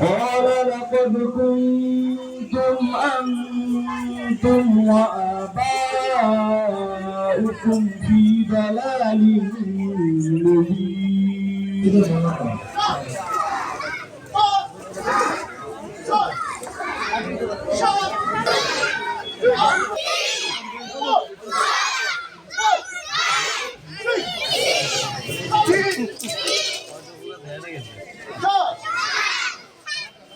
قال لقد كنتم أنتم وآباؤكم في ضلال مبين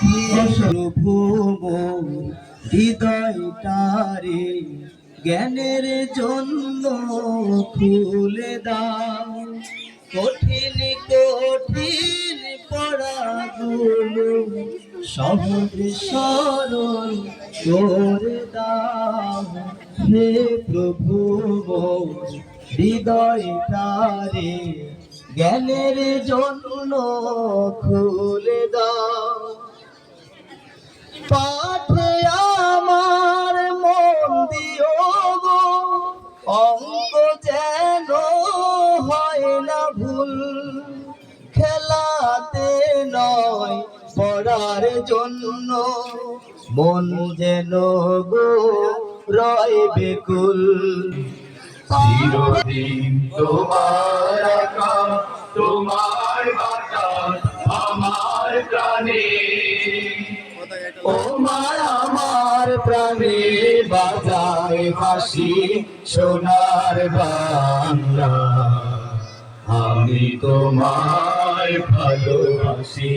প্রভু হৃদয়টারে জ্ঞানের জন্য খুলে দাও। কঠিন কঠিন পড়াগুলো সহজ সরল করে দাও। হে প্রভু হৃদয়টারে জ্ঞানের জন্য খুলে দাও। পাঠে আমার মন দিও গো। যেন হয় না ভুল, খেলাতে নয় পড়ার জন্য। মন যেন গো রয় বেকুল চিরদিন তোমার আকাশ, তোমার বাতাস, আমার প্রাণে। ও আমার প্রাণে বাজায় হাসি সোনার বাংলা। আমি তোমায় ভালোবাসি।